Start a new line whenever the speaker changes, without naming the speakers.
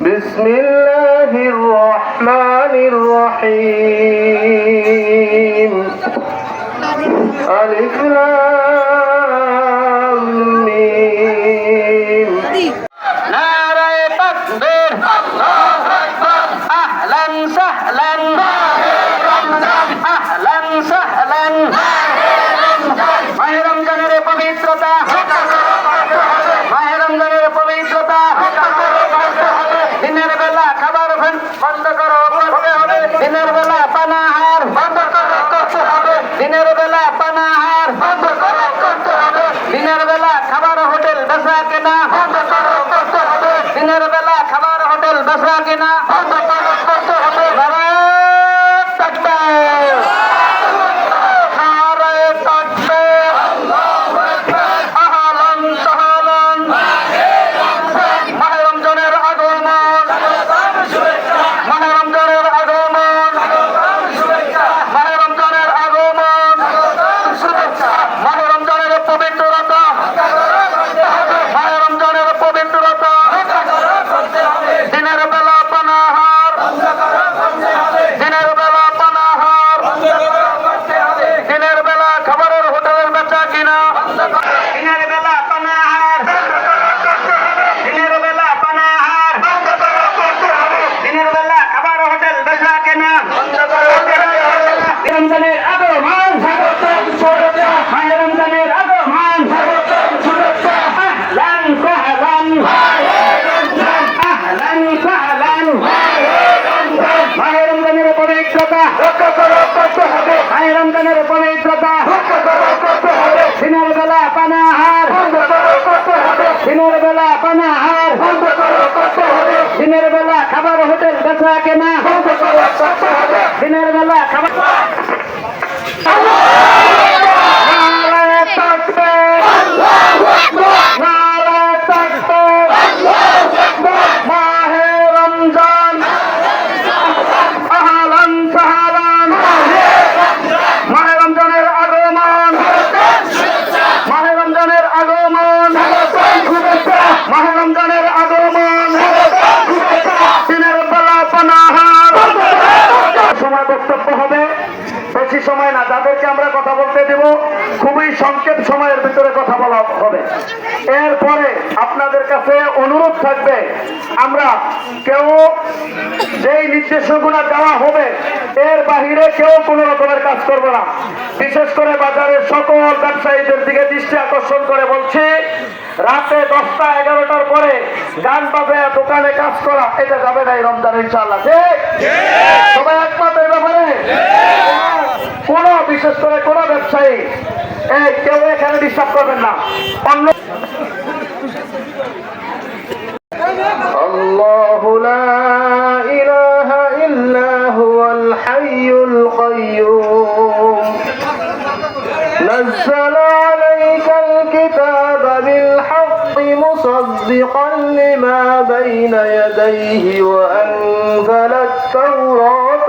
بسم الله الرحمن الرحيم ألف
نار تكبير الله أكبر أهلا দিনের বেলা পানাহার বন্ধ করো, করতে হবে। দিনের বেলা পানাহার বন্ধ করো, করতে হবে। দিনের বেলা খাবার হোটেল বেচা কেনা বন্ধ করো, করতে হবে। দিনের বেলা খাবার হোটেল বেচা কেনা পবিত্রতা মাহে রমজানের পবিত্রতা দিনের বেলা পানাহার। দিনের বেলা পানাহার। দিনের বেলা খাবার হোটেল বেচা কেনা। দিনের বেলা খাবার যাদেরকে আমরা কথা বলতে দেব। খুবই সংক্ষেপ সময়ের ভিতরে কথা বলা হবে। এরপরে আপনাদের কাছে অনুরোধ থাকবে আমরা কেউ যেই নির্দেশগুলো দেওয়া হবে এর বাহিরে কেউ কোনো রকমের কাজ করবে না। বিশেষ করে বাজারের সকল ব্যবসায়ীদের দিকে দৃষ্টি আকর্ষণ করে বলছি রাতে দশটা এগারোটার পরে গান বাজে দোকানে কাজ করা এটা যাবে না এই রমজান ইনশাল্লাহ সবাই একমত এই ব্যাপারে? বিশেষ করে কোন ব্যবসায়ী এই কেউ এখানে ডিস্টার্ব করবেন না অন্য الله لا إله إلا هو الحي القيوم نزل عليك الكتاب بالحق مصدقا لما بين يديه وأنزل التوراة